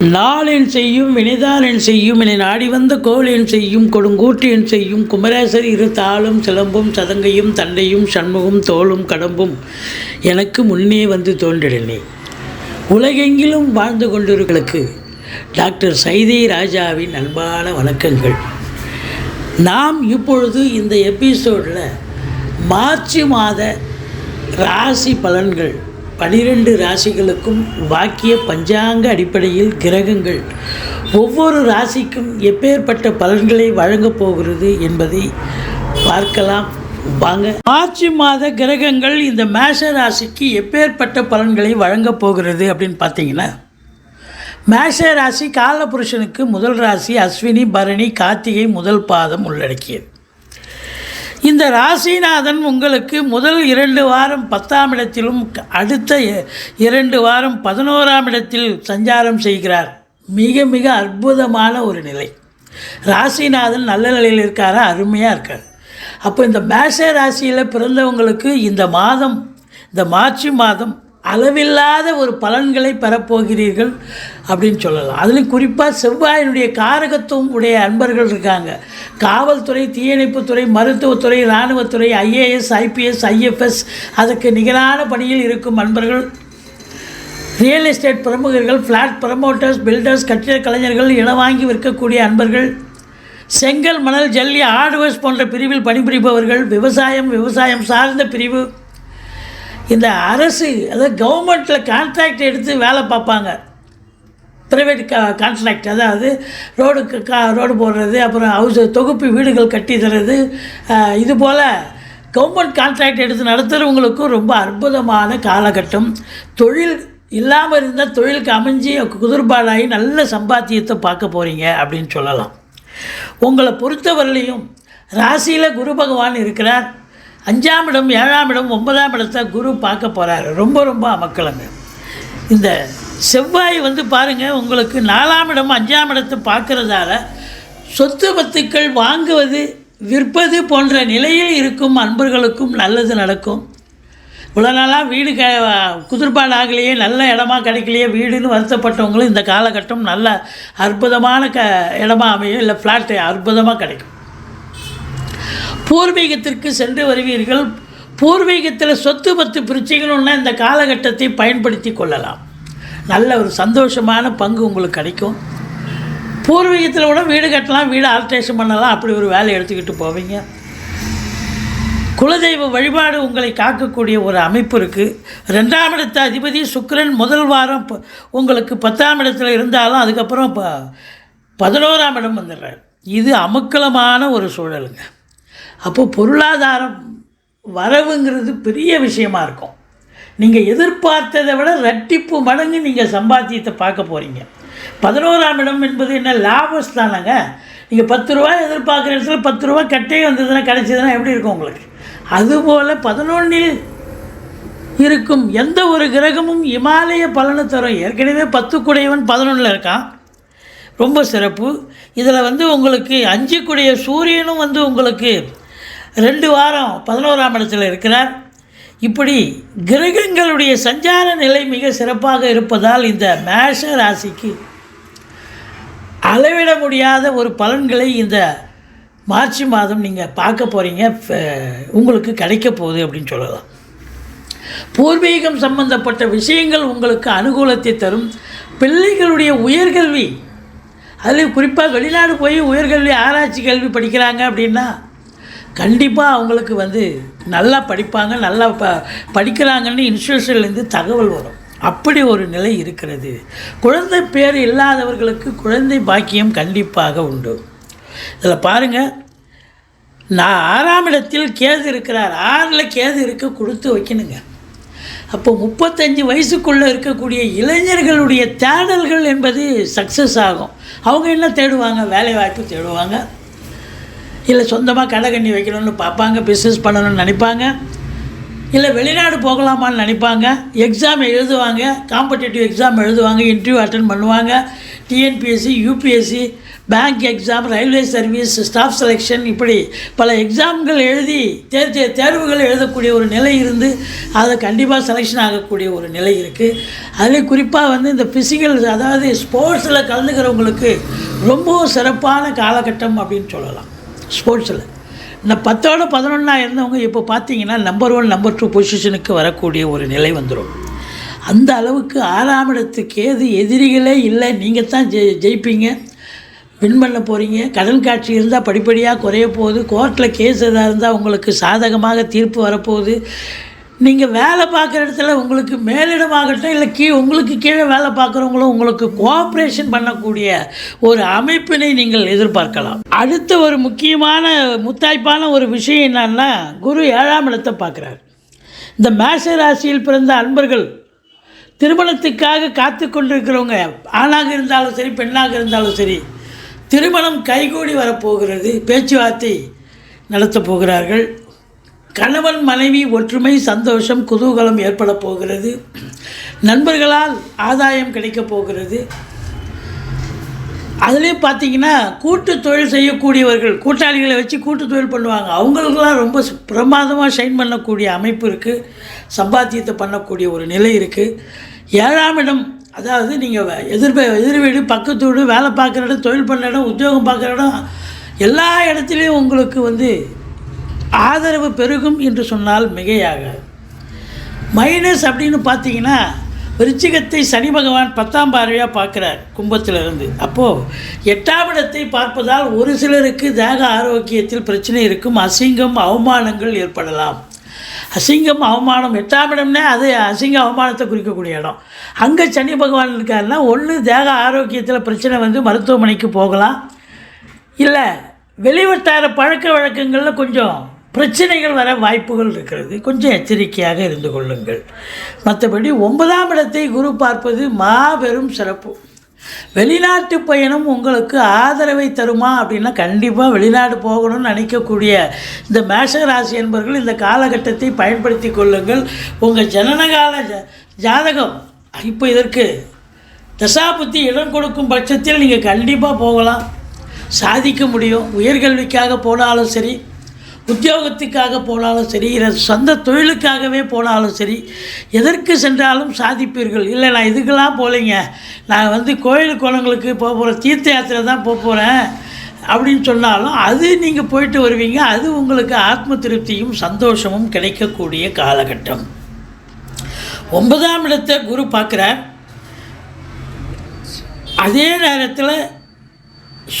நாளென் செய்யும் வினைதானென் செய்யும் என நாடி வந்த கோளென் செய்யும் கொடுங்கூற்றியன் செய்யும் குமரேசர் இரு தாளும் சிலம்பும் சதங்கையும் தண்டையும் சண்முகம் தோளும் கடம்பும் எனக்கு முன்னே வந்து தோன்றினே உலகெங்கிலும் வாழ்ந்து கொண்டிருக்களுக்கு டாக்டர் சைதை ராஜாவின் அன்பான வணக்கங்கள். நாம் இப்பொழுது இந்த எபிசோடில் மார்ச் மாத ராசி பலன்கள் பனிரெண்டு ராசிகளுக்கும் வாக்கிய பஞ்சாங்க அடிப்படையில் கிரகங்கள். ஒவ்வொரு ராசிக்கும் எப்பேற்பட்ட பலன்களை வழங்கப் போகிறது என்பதை பார்க்கலாம். வாங்க. மார்ச் மாத கிரகங்கள் இந்த மேஷ ராசிக்கு எப்பேற்பட்ட பலன்களை வழங்கப் போகிறது அப்படின்னு பார்த்தீங்கன்னா மேஷ ராசி காலபுருஷனுக்கு முதல் ராசி அஸ்வினி பரணி கார்த்திகை முதல் பாதம் உள்ளடக்கியது. இந்த ராசிநாதன் உங்களுக்கு முதல் இரண்டு வாரம் பத்தாம் இடத்திலும் அடுத்த இரண்டு வாரம் பதினோராம் இடத்தில் சஞ்சாரம் செய்கிறார். மிக மிக அற்புதமான ஒரு நிலை. ராசிநாதன் நல்ல நிலையில் இருக்காரா? அருமையாக இருக்கார். அப்போ இந்த மேஷ ராசியில் பிறந்தவங்களுக்கு இந்த மாதம் இந்த மார்ச் மாதம் அளவில்லாத ஒரு பலன்களை பெறப்போகிறீர்கள் அப்படின்னு சொல்லலாம். அதுலேயும் குறிப்பாக செவ்வாயினுடைய காரகத்துவம் உடைய அன்பர்கள் இருக்காங்க. காவல்துறை தீயணைப்புத்துறை மருத்துவத்துறை இராணுவத்துறை ஐஏஎஸ் ஐபிஎஸ் ஐஎஃப்எஸ் அதுக்கு நிகரான பணியில் இருக்கும் அன்பர்கள் ரியல் எஸ்டேட் பிரமுகர்கள் ஃப்ளாட் ப்ரமோட்டர்ஸ் பில்டர்ஸ் கட்டிட கலைஞர்கள் இடம் வாங்கி விற்கக்கூடிய அன்பர்கள் செங்கல் மணல் ஜல்லி ஆடுவர்ஸ் போன்ற பிரிவில் பணிபுரிபவர்கள் விவசாயம் விவசாயம் சார்ந்த பிரிவு இந்த அரசு அதாவது கவர்மெண்ட்டில் கான்ட்ராக்ட் எடுத்து வேலை பார்ப்பாங்க. ப்ரைவேட் கா கான்ட்ராக்ட் அதாவது ரோடுக்கு கா ரோடு போடுறது அப்புறம் ஹவுஸ் தொகுப்பு வீடுகள் கட்டி தர்றது இது போல் கவர்மெண்ட் கான்ட்ராக்ட் எடுத்து நடத்துகிறவங்களுக்கும் ரொம்ப அற்புதமான காலகட்டம். தொழில் இல்லாமல் இருந்தால் தொழிலுக்கு அமைஞ்சு குதிர்பாடாகி நல்ல சம்பாத்தியத்தை பார்க்க போகிறீங்க அப்படின்னு சொல்லலாம். உங்களை பொறுத்தவரையிலையும் ராசியில் குரு பகவான் இருக்கிறார். அஞ்சாம் இடம் ஏழாம் இடம் ஒன்பதாம் இடத்தை குரு பார்க்க போகிறாரு ரொம்ப ரொம்ப அமக்கலங்க. இந்த செவ்வாய் வந்து பாருங்கள் உங்களுக்கு நாலாம் இடம் அஞ்சாம் இடத்தை பார்க்குறதால சொத்து பத்துக்கள் வாங்குவது விற்பது போன்ற நிலையில் இருக்கும் அன்பர்களுக்கும் நல்லது நடக்கும். இவ்வளோ நாளாக வீடு க குதிர்பாடு ஆகலையே நல்ல இடமா கிடைக்கலையே வீடுன்னு வருத்தப்பட்டவங்களும் இந்த காலகட்டம் நல்ல அற்புதமான க இடமா அமையும் இல்லை ஃப்ளாட்டு அற்புதமாக கிடைக்கும். பூர்வீகத்திற்கு சென்று வருவீர்கள். பூர்வீகத்தில் சொத்து பத்து பிரச்சனைகள்னா இந்த காலகட்டத்தை பயன்படுத்தி கொள்ளலாம். நல்ல ஒரு சந்தோஷமான பங்கு உங்களுக்கு கிடைக்கும். பூர்வீகத்தில் கூட வீடு கட்டலாம் வீடு ஆல்ட்ரேஷன் பண்ணலாம் அப்படி ஒரு வேலை எடுத்துக்கிட்டு போவீங்க. குலதெய்வ வழிபாடு உங்களை காக்கக்கூடிய ஒரு அமைப்பு இருக்குது ரெண்டாம் இடத்த அதிபதி சுக்கரன் முதல் வாரம் உங்களுக்கு பத்தாம் இடத்துல இருந்தாலும் அதுக்கப்புறம் ப பதினோராம் இடம் வந்துடுறார். இது அமுக்கலமான ஒரு சூழலுங்க. அப்போது பொருளாதாரம் வரவுங்கிறது பெரிய விஷயமா இருக்கும். நீங்கள் எதிர்பார்த்ததை விட ரெட்டிப்பு மடங்கு நீங்கள் சம்பாத்தியத்தை பார்க்க போகிறீங்க பதினோராம் இடம் என்பது என்ன? லாபஸ்தானங்க நீங்கள் பத்து ரூபா எதிர்பார்க்குற இடத்துல பத்து ரூபா கட்டே வந்ததுன்னா கிடைச்சதுன்னா எப்படி இருக்கும் உங்களுக்கு? அதுபோல் பதினொன்றில் இருக்கும் எந்த ஒரு கிரகமும் இமாலய பலனை தரும். ஏற்கனவே பத்து குடையவன் பதினொன்றில் இருக்கான். ரொம்ப சிறப்பு. இதில் வந்து உங்களுக்கு அஞ்சு குடைய சூரியனும் வந்து உங்களுக்கு ரெண்டு வாரம் பதினோராம் இடத்துல இருக்கிறார். இப்படி கிரகங்களுடைய சஞ்சார நிலை மிக சிறப்பாக இருப்பதால் இந்த மேஷ ராசிக்கு அளவிட முடியாத ஒரு பலன்களை இந்த மார்ச் மாதம் நீங்கள் பார்க்க போகிறீங்க உங்களுக்கு கிடைக்க போகுது அப்படின்னு சொல்லலாம். பூர்வீகம் சம்பந்தப்பட்ட விஷயங்கள் உங்களுக்கு அனுகூலத்தை தரும். பிள்ளைகளுடைய உயர்கல்வி அதில் குறிப்பாக வெளிநாடு போய் உயர்கல்வி ஆராய்ச்சி கல்வி படிக்கிறாங்க அப்படின்னா கண்டிப்பாக அவங்களுக்கு வந்து நல்லா படிப்பாங்க நல்லா ப படிக்கிறாங்கன்னு இன்ஸ்டியூஷன்லேருந்து தகவல் வரும். அப்படி ஒரு நிலை இருக்கிறது. குழந்தை பேர் இல்லாதவர்களுக்கு குழந்தை பாக்கியம் கண்டிப்பாக உண்டு. இதில் பாருங்கள் நான் ஆறாம் இடத்தில் கேது இருக்கிறார். ஆறில் கேது இருக்க கொடுத்து வைக்கணுங்க. அப்போ முப்பத்தஞ்சு வயசுக்குள்ளே இருக்கக்கூடிய இளைஞர்களுடைய தேடல்கள் என்பது சக்ஸஸ் ஆகும். அவங்க என்ன தேடுவாங்க? வேலை வாய்ப்பு தேடுவாங்க. இல்லை சொந்தமாக கடை கண்ணி வைக்கணும்னு பார்ப்பாங்க பிஸ்னஸ் பண்ணணும்னு நினைப்பாங்க. இல்லை வெளிநாடு போகலாமான்னு நினைப்பாங்க. எக்ஸாம் எழுதுவாங்க காம்படிட்டிவ் எக்ஸாம் எழுதுவாங்க இன்டர்வியூ அட்டன் பண்ணுவாங்க. TNPSC UPSC bank exam railway service staff selection இப்படி பல எக்ஸாம்கள் எழுதி தேர்ச்சி தேர்வுகள் எழுதக்கூடிய ஒரு நிலை இருந்து அதை கண்டிப்பாக செலெக்ஷன் ஆகக்கூடிய ஒரு நிலை இருக்குது அதுலேயும் குறிப்பாக வந்து இந்த ஃபிசிக்கல் அதாவது ஸ்போர்ட்ஸில் கலந்துக்கிறவங்களுக்கு ரொம்பவும் சிறப்பான காலகட்டம் அப்படின்னு சொல்லலாம். ஸ்போர்ட்ஸில். இந்த பத்தோடு பதினொன்றா இருந்தவங்க இப்போ பார்த்தீங்கன்னா நம்பர் ஒன் நம்பர் டூ பொசிஷனுக்கு வரக்கூடிய ஒரு நிலை வந்துடும் அந்த அளவுக்கு ஆறாம் இடத்துக்கு ஏது எதிரிகளே இல்லை. நீங்கள் தான் ஜெய் ஜெயிப்பீங்க. வின் பண்ண போகிறீங்க கடன் காட்சி இருந்தால் படிப்படியாக குறைய போகுது. கோர்ட்டில் கேஸ் எதாக இருந்தால் உங்களுக்கு சாதகமாக தீர்ப்பு வரப்போகுது. நீங்கள் வேலை பார்க்குற இடத்துல உங்களுக்கு மேலிடமாகட்டும் இல்லை கீ உங்களுக்கு கீழே வேலை பார்க்குறவங்களும் உங்களுக்கு கோஆப்ரேஷன் பண்ணக்கூடிய ஒரு அமைப்பினை நீங்கள் எதிர்பார்க்கலாம். அடுத்த ஒரு முக்கியமான முத்தாய்ப்பான ஒரு விஷயம் என்னன்னா குரு ஏழாம் இடத்தை பார்க்குறாரு. இந்த மேஷ ராசியில் பிறந்த அன்பர்கள் திருமணத்துக்காக காத்து கொண்டிருக்கிறவங்க ஆணாக இருந்தாலும் சரி பெண்ணாக இருந்தாலும் சரி திருமணம் கைகூடி வரப்போகிறது பேச்சுவார்த்தை நடத்தப் போகிறார்கள். கணவன் மனைவி ஒற்றுமை சந்தோஷம் குதூகலம் ஏற்பட போகிறது. நண்பர்களால் ஆதாயம் கிடைக்கப் போகிறது. அதுலேயும் பார்த்தீங்கன்னா கூட்டு தொழில் செய்யக்கூடியவர்கள் கூட்டாளிகளை வச்சு கூட்டு தொழில் பண்ணுவாங்க. அவங்களுக்கெல்லாம் ரொம்ப பிரமாதமாக ஷைன் பண்ணக்கூடிய அமைப்பு இருக்குது சம்பாத்தியத்தை பண்ணக்கூடிய ஒரு நிலை இருக்குது ஏழாம் இடம் அதாவது நீங்கள் எதிர்ப எதிர் வீடு பக்கத்து வீடு வேலை பார்க்குற இடம் தொழில் பண்ணுற இடம் உத்தியோகம் பார்க்குற இடம் எல்லா இடத்துலையும் உங்களுக்கு வந்து ஆதரவு பெருகும் என்று சொன்னால் மிகையாகாது. மைனஸ் அப்படின்னு பார்த்தீங்கன்னா விருச்சிகத்தை சனி பகவான் பத்தாம் பார்வையாக பார்க்குறார் கும்பத்திலிருந்து. அப்போது எட்டாம் இடத்தை பார்ப்பதால் ஒரு சிலருக்கு தேக ஆரோக்கியத்தில் பிரச்சனை இருக்கும் அசிங்கம் அவமானங்கள் ஏற்படலாம். அசிங்கம் அவமானம் எட்டாம் இடம்னே அது அசிங்க அவமானத்தை குறிக்கக்கூடிய இடம். அங்கே சனி பகவான் இருக்காருன்னா ஒன்று தேக ஆரோக்கியத்தில் பிரச்சனை வந்து மருத்துவமனைக்கு போகலாம். இல்லை வெளிவட்டார பழக்க வழக்கங்களில் கொஞ்சம் பிரச்சனைகள் வர வாய்ப்புகள் இருக்கிறது. கொஞ்சம் எச்சரிக்கையாக இருந்து கொள்ளுங்கள். மற்றபடி ஒன்பதாம் இடத்தை குரு பார்ப்பது மாபெரும் சிறப்பு. வெளிநாட்டு பயணம் உங்களுக்கு ஆதரவை தருமா அப்படின்னா கண்டிப்பாக வெளிநாடு போகணும்னு நினைக்கக்கூடிய இந்த மேஷ ராசி என்பவர்கள் இந்த காலகட்டத்தை பயன்படுத்தி கொள்ளுங்கள். உங்கள் ஜனனகால ஜ- ஜாதகம் இப்போ இதற்கு தசாபுத்தி இடம் கொடுக்கும் பட்சத்தில் நீங்கள் கண்டிப்பாக போகலாம். சாதிக்க முடியும். உயர்கல்விக்காக போனாலும் சரி உத்தியோகத்துக்காக போனாலும் சரி இல்லை சொந்த தொழிலுக்காகவே போனாலும் சரி எதற்கு சென்றாலும் சாதிப்பீர்கள். இல்லை நான் இதுக்கெல்லாம் போகலைங்க நான் வந்து கோயில் குளங்களுக்கு போக போகிறேன் தீர்த்த யாத்திரை தான் போக போகிறேன் அப்படின்னு சொன்னாலும் அது நீங்கள் போயிட்டு வருவீங்க. அது உங்களுக்கு ஆத்ம திருப்தியும் சந்தோஷமும் கிடைக்கக்கூடிய காலகட்டம். ஒன்பதாம் இடத்தை குரு பார்க்குறார். அதே நேரத்தில்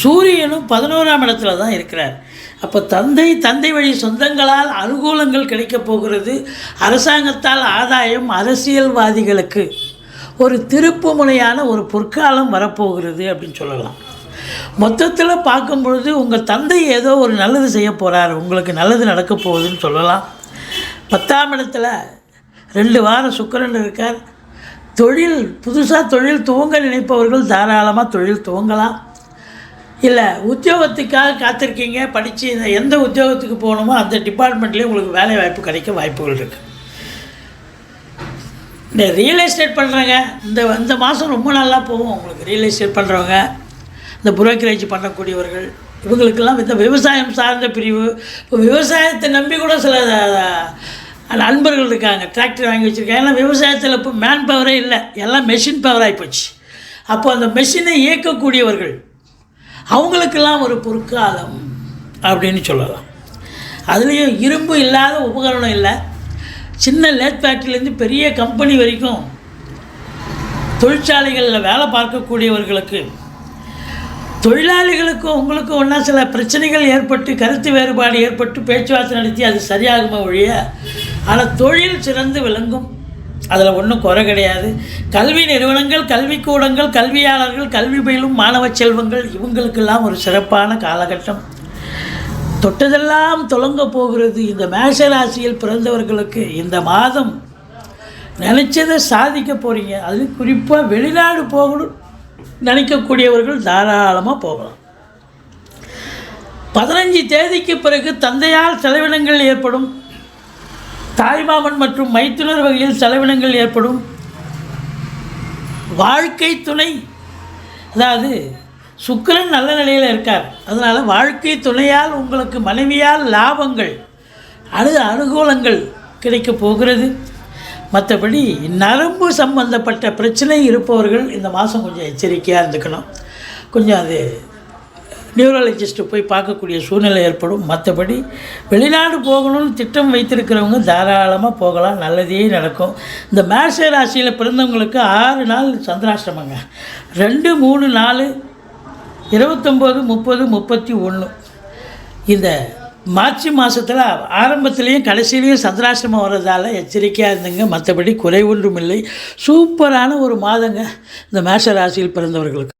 சூரியனும் பதினோராம் இடத்துல தான் இருக்கிறார். அப்போ தந்தை தந்தை வழி சொந்தங்களால் அனுகூலங்கள் கிடைக்கப் போகிறது. அரசாங்கத்தால் ஆதாயம் அரசியல்வாதிகளுக்கு. ஒரு திருப்பு முனையான ஒரு பொற்காலம் வரப்போகிறது அப்படின்னு சொல்லலாம். மொத்தத்தில் பார்க்கும் பொழுது உங்கள் தந்தை ஏதோ ஒரு நல்லது செய்ய போகிறார் உங்களுக்கு நல்லது நடக்க போகுதுன்னு சொல்லலாம். பத்தாம் இடத்துல ரெண்டு வாரம் சுக்கரன் இருக்கார். தொழில் புதுசாக தொழில் துவங்க நினைப்பவர்கள் தாராளமாக தொழில் துவங்கலாம். இல்லை உத்தியோகத்துக்காக காத்திருக்கீங்க படித்து இந்த எந்த உத்தியோகத்துக்கு போகணுமோ அந்த டிபார்ட்மெண்ட்லேயே உங்களுக்கு வேலை வாய்ப்பு கிடைக்க வாய்ப்புகள் இருக்குது இந்த ரியல் எஸ்டேட் பண்ணுறவங்க இந்த இந்த மாதம் ரொம்ப நல்லா போகும் உங்களுக்கு ரியல் எஸ்டேட் பண்ணுறவங்க இந்த புரோக்கரேஜ் பண்ணக்கூடியவர்கள் இவங்களுக்கெல்லாம் இந்த விவசாயம் சார்ந்த பிரிவு இப்போ விவசாயத்தை நம்பி கூட சில நண்பர்கள் இருக்காங்க டிராக்டர் வாங்கி வச்சுருக்காங்க. ஏன்னா விவசாயத்தில் இப்போ மேன் பவரே இல்லை எல்லாம் மெஷின் பவர் ஆகிப்போச்சு அப்போ அந்த மெஷினை இயக்கக்கூடியவர்கள் அவங்களுக்கெல்லாம் ஒரு பொற்காலம் அப்படின்னு சொல்லலாம். அதுலேயும் இரும்பு இல்லாத உபகரணம் இல்லை. சின்ன லேத் ஃபேக்ட்ரிலேருந்து பெரிய கம்பெனி வரைக்கும் தொழிற்சாலைகளில் வேலை பார்க்கக்கூடியவர்களுக்கு தொழிலாளிகளுக்கும் உங்களுக்கும் ஒன்றா சில பிரச்சனைகள் ஏற்பட்டு கருத்து வேறுபாடு ஏற்பட்டு பேச்சுவார்த்தை நடத்தி அது சரியாகுமா ஒழிய ஆனால் தொழில் சிறந்து விளங்கும் அதில் ஒன்றும் குறை கிடையாது. கல்வி நிறுவனங்கள் கல்விக்கூடங்கள் கல்வியாளர்கள் கல்வி பயிலும் மாணவ செல்வங்கள் இவங்களுக்கெல்லாம் ஒரு சிறப்பான காலகட்டம். தொட்டதெல்லாம் தொடங்க போகிறது இந்த மேஷ ராசியில் பிறந்தவர்களுக்கு. இந்த மாதம் நினச்சதை சாதிக்க போகிறீங்க அது குறிப்பாக வெளிநாடு போகணும் நினைக்கக்கூடியவர்கள் தாராளமாக போகலாம். பதினஞ்சு தேதிக்கு பிறகு தந்தையால் செலவினங்கள் ஏற்படும். தாய்மாமன் மற்றும் மைத்துனர் வகையில் செலவினங்கள் ஏற்படும். வாழ்க்கை துணை. அதாவது சுக்கிரன் நல்ல நிலையில் இருக்கார். அதனால் வாழ்க்கை துணையால் உங்களுக்கு மனைவியால் லாபங்கள் அணு அனுகூலங்கள் கிடைக்கப் போகிறது. மற்றபடி நரம்பு சம்பந்தப்பட்ட பிரச்சனை இருப்பவர்கள் இந்த மாதம் கொஞ்சம் எச்சரிக்கையாக இருந்துக்கணும். கொஞ்சம் அது நியூரலஜிஸ்ட்டு போய் பார்க்கக்கூடிய சூழ்நிலை ஏற்படும். மற்றபடி வெளிநாடு போகணும்னு திட்டம் வைத்திருக்கிறவங்க தாராளமாக போகலாம். நல்லதே நடக்கும். இந்த மேஷ ராசியில் பிறந்தவங்களுக்கு ஆறு நாள் சந்திராஷ்டமங்க. ரெண்டு மூணு நாலு இருபத்தொம்போது முப்பது முப்பத்தி ஒன்று இந்த மார்ச் மாதத்தில் ஆரம்பத்துலேயும் கடைசியிலையும் சந்திராசிரமம் வர்றதால எச்சரிக்கையாக இருந்துங்க. மற்றபடி குறை ஒன்றும் இல்லை சூப்பரான ஒரு மாதங்க இந்த மேஷ ராசியில் பிறந்தவர்களுக்கு.